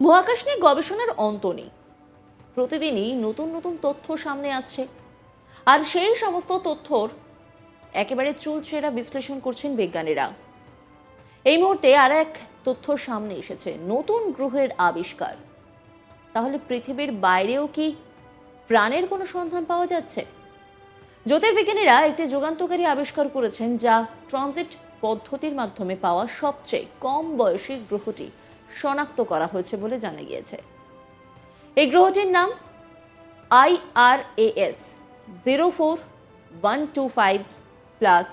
মহাকাশ নিয়ে গবেষণার অন্ত নেই। প্রতিদিনই নতুন নতুন তথ্য সামনে আসছে। আর সেই সমস্ত তথ্যর একেবারে চুলচেরা বিশ্লেষণ করছেন বিজ্ঞানীরা। এই মুহূর্তে আর এক তথ্য সামনে এসেছে, নতুন গ্রহের আবিষ্কার। তাহলে পৃথিবীর বাইরেও কি প্রাণের কোনো সন্ধান পাওয়া যাচ্ছে? জ্যোতির্বিজ্ঞানীরা একটি যুগান্তকারী আবিষ্কার করেছেন, যা ট্রানজিট পদ্ধতির মাধ্যমে পাওয়া সবচেয়ে কম বয়সী গ্রহটি শনাক্ত করা হয়েছে বলে জানা গিয়েছে। এই গ্রহটির নাম IRAS zero four one two five plus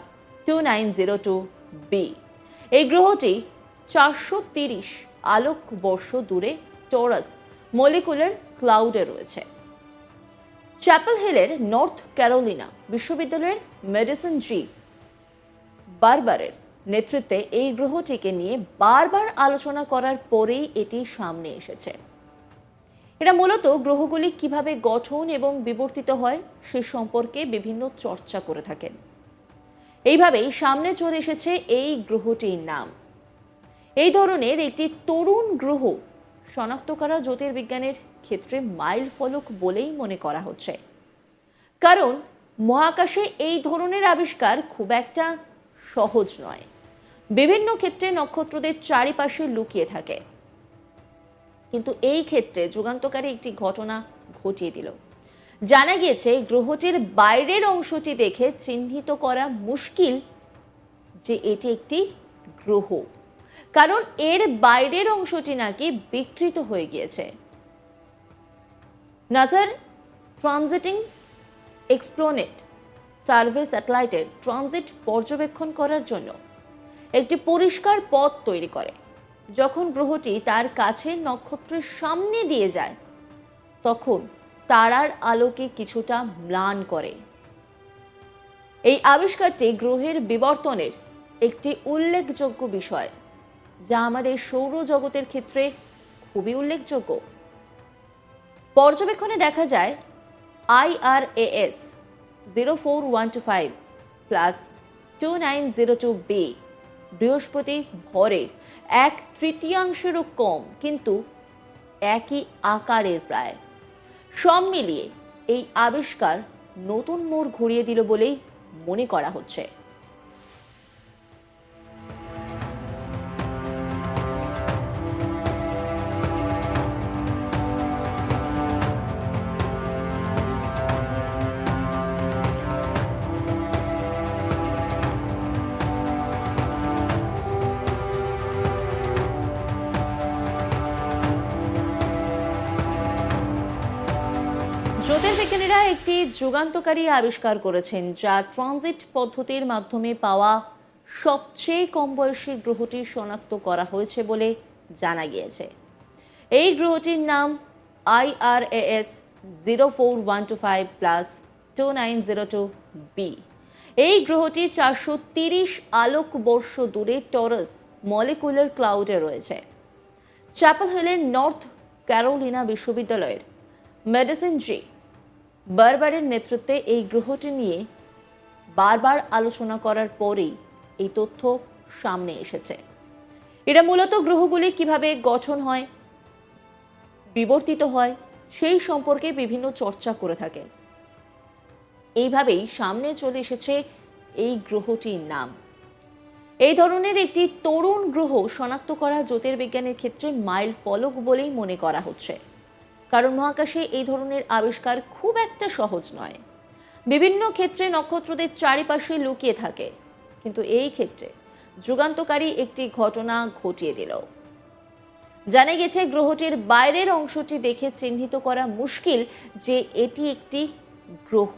two nine zero two B. এই গ্রহটি চারশো তিরিশ আলোক বর্ষ দূরে টরাস মলিকুলার ক্লাউডে রয়েছে। চ্যাপেল হিলের নর্থ ক্যারোলিনা বিশ্ববিদ্যালয়ের মেডিসিন জি বারবারের নেতৃত্বে এই গ্রহটিকে নিয়ে বারবার আলোচনা করার পরেই এটি সামনে এসেছে। এরা মূলত গ্রহগুলি কীভাবে গঠন এবং বিবর্তিত হয় সে সম্পর্কে বিভিন্ন চর্চা করে থাকেন। এইভাবেই সামনে চলে এসেছে এই গ্রহটির নাম। এই ধরনের একটি তরুণ গ্রহ শনাক্ত করা জ্যোতির্বিজ্ঞানের ক্ষেত্রে মাইল ফলক বলেই মনে করা হচ্ছে। কারণ মহাকাশে এই ধরনের আবিষ্কার খুব একটা সহজ নয়। বিভিন্ন ক্ষেত্রে নক্ষত্রদের চারিপাশে লুকিয়ে থাকে। কিন্তু এই ক্ষেত্রে যুগান্তকারী একটি ঘটনা ঘটিয়ে দিল। জানা গিয়েছে, গ্রহটির বাইরের অংশটি দেখে চিহ্নিত করা মুশকিল যে এটি একটি গ্রহ। কারণ এর বাইরের অংশটি নাকি বিকৃত হয়ে গিয়েছে। নাজার ট্রানজিটিং এক্সপ্লোনেট সার্ভে স্যাটেলাইটের ট্রানজিট পর্যবেক্ষণ করার জন্য একটি পরিষ্কার পথ তৈরি করে। যখন গ্রহটি তার কাছের নক্ষত্রের সামনে দিয়ে যায়, তখন তারার আলোকে কিছুটা ম্লান করে। এই আবিষ্কারটি গ্রহের বিবর্তনের একটি উল্লেখযোগ্য বিষয়, যা আমাদের সৌরজগতের ক্ষেত্রে খুবই উল্লেখযোগ্য। পর্যবেক্ষণে দেখা যায়, IRAS zero four one two five plus two nine zero two B বৃহস্পতি ভরের এক তৃতীয়াংশেরও কম, কিন্তু একই আকারের প্রায়। সব মিলিয়ে এই আবিষ্কার নতুন মোড় ঘুরিয়ে দিল বলেই মনে করা হচ্ছে। জ্যোতির্বিজ্ঞানীরা একটি যুগান্তকারী আবিষ্কার করেছেন, যা ট্রানজিট পদ্ধতির মাধ্যমে পাওয়া সবচেয়ে কম বয়সী গ্রহটি শনাক্ত করা হয়েছে বলে জানা গিয়েছে। এই গ্রহটির নাম IRAS zero four one two five plus two nine zero two B. এই গ্রহটি চারশো তিরিশ আলোক বর্ষ দূরে টরাস মলিকুলার ক্লাউডে রয়েছে। চ্যাপেল হিলের নর্থ ক্যারোলিনা বিশ্ববিদ্যালয়ের মেডিসিন জি বারবারের নেতৃত্বে এই গ্রহটি নিয়ে বারবার আলোচনা করার পরেই এই তথ্য সামনে এসেছে। এটা মূলত গ্রহগুলি কীভাবে গঠন হয়, বিবর্তিত হয়, সেই সম্পর্কে বিভিন্ন চর্চা করে থাকে। এইভাবেই সামনে চলে এসেছে এই গ্রহটির নাম। এই ধরনের একটি তরুণ গ্রহ শনাক্ত করা জ্যোতির্বিজ্ঞানের ক্ষেত্রে মাইল ফলক বলেই মনে করা হচ্ছে। কারণ মহাকাশে এই ধরনের আবিষ্কার খুব একটা সহজ নয়। বিভিন্ন ক্ষেত্রে নক্ষত্রদের চারিপাশে লুকিয়ে থাকে, কিন্তু এই ক্ষেত্রে যুগান্তকারী একটি ঘটনা ঘটিয়ে দিল। জানা গেছে, গ্রহটির বাইরের অংশটি দেখে চিহ্নিত করা মুশকিল যে এটি একটি গ্রহ,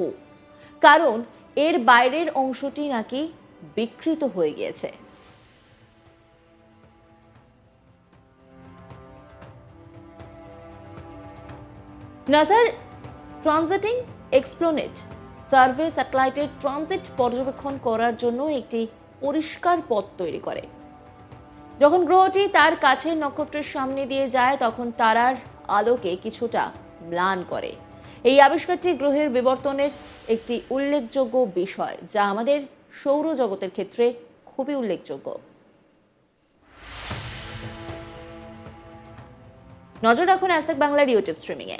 কারণ এর বাইরের অংশটি নাকি বিকৃত হয়ে গিয়েছে। নাসার ট্রানজিটিং এক্সপ্লোনেট সার্ভে স্যাটেলাইটের ট্রানজিট পর্যবেক্ষণ করার জন্য একটি পরিষ্কার পথ তৈরি করে। যখন গ্রহটি তার কাছের নক্ষত্রের সামনে দিয়ে যায়, তখন তারার আলোকে কিছুটা ম্লান করে। এই আবিষ্কারটি গ্রহের বিবর্তনের একটি উল্লেখযোগ্য বিষয়, যা আমাদের সৌরজগতের ক্ষেত্রে খুবই উল্লেখযোগ্য। নজর রাখুন অ্যাসেক বাংলার ইউটিউব স্ট্রিমিংয়ে।